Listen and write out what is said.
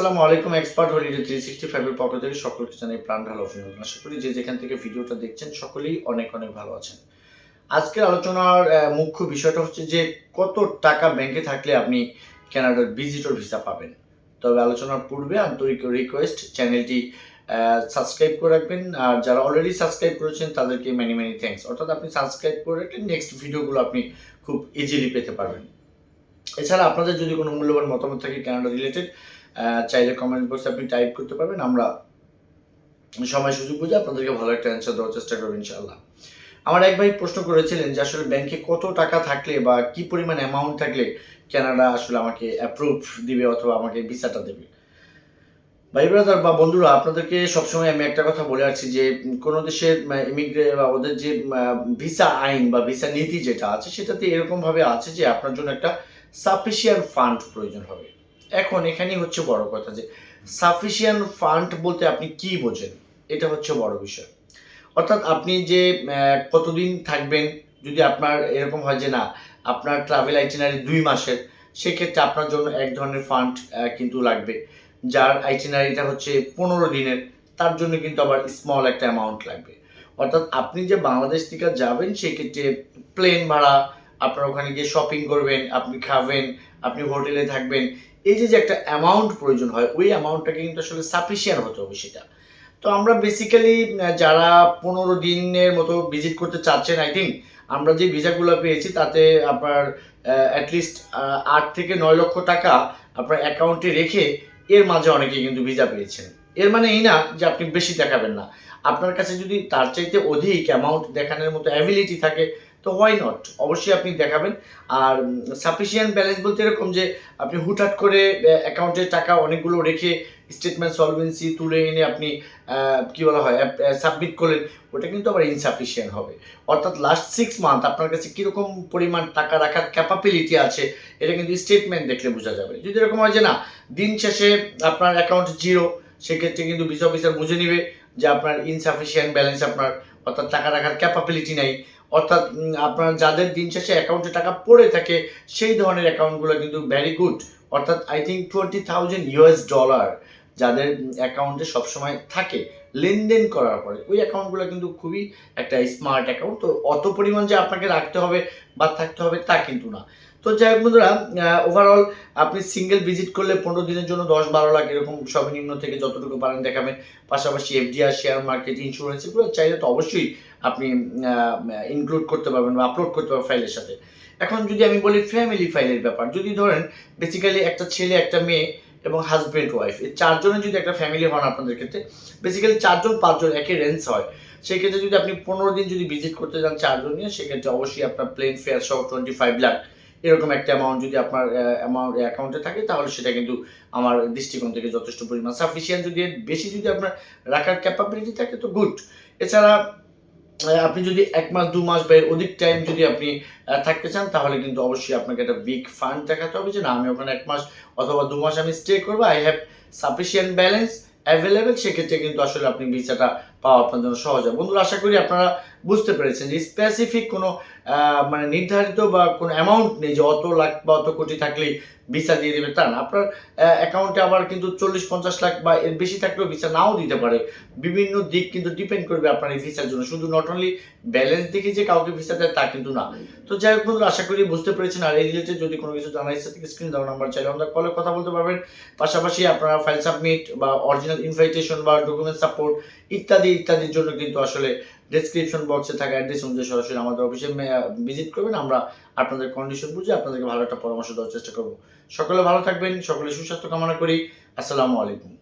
আসসালামু আলাইকুম expert holiday three sixty ফাইভের পক্ষ থেকে সকলকে জানাই প্রাণ ভালো অভিনন্দন। আশা করি যে যেখান থেকে ভিডিওটা দেখছেন, সকলেই অনেক অনেক ভালো আছেন। আজকের আলোচনার মুখ্য বিষয়টা হচ্ছে যে কত টাকা ব্যাংকে থাকলে আপনি কানাডার ভিজিটর ভিসা পাবেন। তবে আলোচনার পূর্বে আন্তরিক রিকোয়েস্ট চ্যানেলটি সাবস্ক্রাইব করে রাখবেন। আর যারা অলরেডি সাবস্ক্রাইব করেছেন, তাদেরকে মেনি মেনি থ্যাঙ্কস অর্থাৎ আপনি সাবস্ক্রাইব করে রাখলে নেক্সট ভিডিওগুলো আপনি খুব ইজিলি পেতে পারবেন। এছাড়া আপনাদের যদি কোনো মূল্যবান মতামত থাকে কানাডা রিলেটেড চাইলে কমেন্ট বক্সে আপনি টাইপ করতে পারবেন, আমরা সময় সুযোগ বুঝে আপনাদেরকে ভালো একটা অ্যান্সার দেওয়ার চেষ্টা করব ইনশাআল্লাহ। আমার এক ভাই প্রশ্ন করেছিলেন যে আসলে ব্যাংকে কত টাকা থাকলে বা কি পরিমাণ অ্যামাউন্ট থাকলে কানাডা আসলে আমাকে অ্যাপ্রুভ দিবে অথবা আমাকে ভিসাটা দেবে? ভাই ব্রাদার বা বন্ধুরা, আপনাদেরকে সবসময় আমি একটা কথা বলে আসছি যে, কোনো দেশের ইমিগ্রে বা ওদের যে ভিসা আইন বা ভিসা নীতি যেটা আছে, সেটাতে এরকমভাবে আছে যে আপনার জন্য একটা সাফিসিয়েন্ট ফান্ড প্রয়োজন হবে। এখন এখানেই হচ্ছে বড় কথা যে সাফিসিয়েন্ট ফান্ড বলতে আপনি কি বোঝেন? এটা হচ্ছে বড় বিষয়। অর্থাৎ আপনি যে কতদিন থাকবেন, যদি আপনার এরকম হয় যে না, আপনার ট্রাভেল আইটিনারি দুই মাসের, সেক্ষেত্রে আপনার জন্য এক ধরনের ফান্ড কিন্তু লাগবে। যার আইটিনারিটা হচ্ছে পনেরো দিনের, তার জন্য কিন্তু আবার স্মল একটা অ্যামাউন্ট লাগবে। অর্থাৎ আপনি যে বাংলাদেশ থেকে যাবেন, সেক্ষেত্রে প্লেন ভাড়া, আপনার ওখানে গিয়ে শপিং করবেন, আপনি খাবেন, আপনি হোটেলে থাকবেন এই যে যে একটা অ্যামাউন্ট প্রয়োজন হয়, ওই অ্যামাউন্টটাকে কিন্তু আসলে সাফিসিয়েন্ট হতে হবে সেটা। তো আমরা বেসিক্যালি যারা পনেরো দিনের মতো ভিজিট করতে চাচ্ছেন আই থিঙ্ক আমরা যে ভিসাগুলো পেয়েছি, তাতে আপনার অ্যাটলিস্ট আট থেকে নয় লক্ষ টাকা আপনার অ্যাকাউন্টে রেখে এর মাঝে অনেকে কিন্তু ভিসা পেয়েছেন। এর মানে এই না যে আপনি বেশি দেখাবেন না। আপনার কাছে যদি তার চাইতে অধিক অ্যামাউন্ট দেখানোর মতো অ্যাবিলিটি থাকে তো হোয়াই নট অবশ্যই আপনি দেখাবেন। আর সাফিসিয়েন্ট ব্যালেন্স বলতে এরকম যে, আপনি হুটহাট করে অ্যাকাউন্টে টাকা অনেকগুলো রেখে স্টেটমেন্ট সলভেন্সি তুলে এনে আপনি কি বলা হয় সাবমিট করলেন, ওটা কিন্তু আবার ইনসাফিসিয়েন্ট হবে। অর্থাৎ লাস্ট সিক্স মান্থ আপনার কাছে কীরকম পরিমাণ টাকা রাখার ক্যাপাবিলিটি আছে, এটা কিন্তু স্টেটমেন্ট দেখলে বোঝা যাবে। যদি এরকম হয় যে না, দিন শেষে আপনার অ্যাকাউন্ট জিরো সেক্ষেত্রে কিন্তু ভিসা অফিসার বুঝে নিবে যে আপনার ইনসাফিসিয়েন্ট ব্যালেন্স আপনার, অর্থাৎ টাকা রাখার ক্যাপাবিলিটি নাই অর্থাৎ আপনার যাদের দিন শেষে অ্যাকাউন্টে টাকা পড়ে থাকে, সেই ধরনের অ্যাকাউন্টগুলো কিন্তু ভ্যারি গুড অর্থাৎ I think twenty thousand US dollar যাদের অ্যাকাউন্টে সবসময় থাকে, লেনদেন করার পরে। ওই অ্যাকাউন্টগুলো কিন্তু খুবই একটা স্মার্ট অ্যাকাউন্ট তো অত পরিমাণ যে আপনাকে রাখতে হবে বা থাকতে হবে তা কিন্তু না। তো যাই হোক বন্ধুরা ওভারঅল আপনি সিঙ্গেল ভিজিট করলে পনেরো দিনের জন্য দশ বারো লাখ এরকম সর্বনিম্ন থেকে যতটুকু পারেন দেখাবেন। পাশাপাশি এফডিআর শেয়ার মার্কেট ইন্স্যুরেন্স এগুলো চাইলে তো অবশ্যই আপনি ইনক্লুড করতে পারবেন বা আপলোড করতে পারবেন ফাইলের সাথে। এখন যদি আমি বলি ফ্যামিলি ফাইলের ব্যাপার, যদি ধরেন বেসিক্যালি একটা ছেলে, একটা মেয়ে এবং হাজব্যান্ড ওয়াইফ এই চারজনের যদি একটা ফ্যামিলি হন আপনাদের ক্ষেত্রে বেসিক্যালি চারজন, পাঁচজন একই রেঞ্জ হয়। সেই ক্ষেত্রে যদি আপনি পনেরো দিন যদি ভিজিট করতে যান চারজন নিয়ে, সেক্ষেত্রে অবশ্যই আপনার প্লেন ফেয়ার সহ টোয়েন্টি ফাইভ লাখ এরকম একটা অ্যামাউন্ট যদি আপনার অ্যামাউন্ট অ্যাকাউন্টে থাকে, তাহলে সেটা কিন্তু আমার দৃষ্টিকোণ থেকে যথেষ্ট পরিমাণ সাফিসিয়েন্ট যদি বেশি যদি আপনার রাখার ক্যাপাবিলিটি থাকে, তো গুড এছাড়া আপনি যদি এক মাস, দু মাস বা অধিক টাইম যদি আপনি থাকতে চান, তাহলে কিন্তু অবশ্যই আপনাকে একটা বিগ ফান্ড দেখাতে হবে যে, না, আমি ওখানে এক মাস অথবা দু মাস আমি স্টে করব। I have sufficient balance available সেক্ষেত্রে কিন্তু আসলে আপনি ভিসাটা পাওয়া আপনার জন্য সহজ হবে বন্ধুরা, আশা করি আপনারা বুঝতে পেরেছেন যে স্পেসিফিক কোনো মানে নির্ধারিত বা কোনো অ্যামাউন্ট নেই যে অত লাখ বা অত কোটি থাকলেই ভিসা দিয়ে দেবে, তা না। আপনার অ্যাকাউন্টে আবার কিন্তু চল্লিশ, পঞ্চাশ লাখ বা এর বেশি থাকলেও ভিসা নাও দিতে পারে। বিভিন্ন দিক কিন্তু ডিপেন্ড করবে আপনার এই ভিসার জন্য। শুধু নট অনলি ব্যালেন্স দেখে যে কাউকে ভিসা দেয় তা কিন্তু না। তো যাই হোক বন্ধুরা, আশা করি বুঝতে পেরেছেন। আর এই রিলেটেড যদি কোনো কিছু জানার ইচ্ছা থেকে স্ক্রিন দেওয়া নাম্বার চাইলে আমাদের কলে কথা বলতে পারবেন। পাশাপাশি আপনারা ফাইল সাবমিট বা অরিজিনাল ইনভাইটেশন বা ডকুমেন্ট সাপোর্ট ইত্যাদি ইত্যাদির জন্য কিন্তু আসলে ডেসক্রিপশন বক্সে থাকা অ্যাড্রেস অনুযায়ী সরাসরি আমাদের অফিসে ভিজিট করবেন। আমরা আপনাদের কন্ডিশন বুঝে আপনাদেরকে ভালো একটা পরামর্শ দেওয়ার চেষ্টা করব। সকলে ভালো থাকবেন, সকলে সুস্বাস্থ্য কামনা করি। আসসালামু আলাইকুম।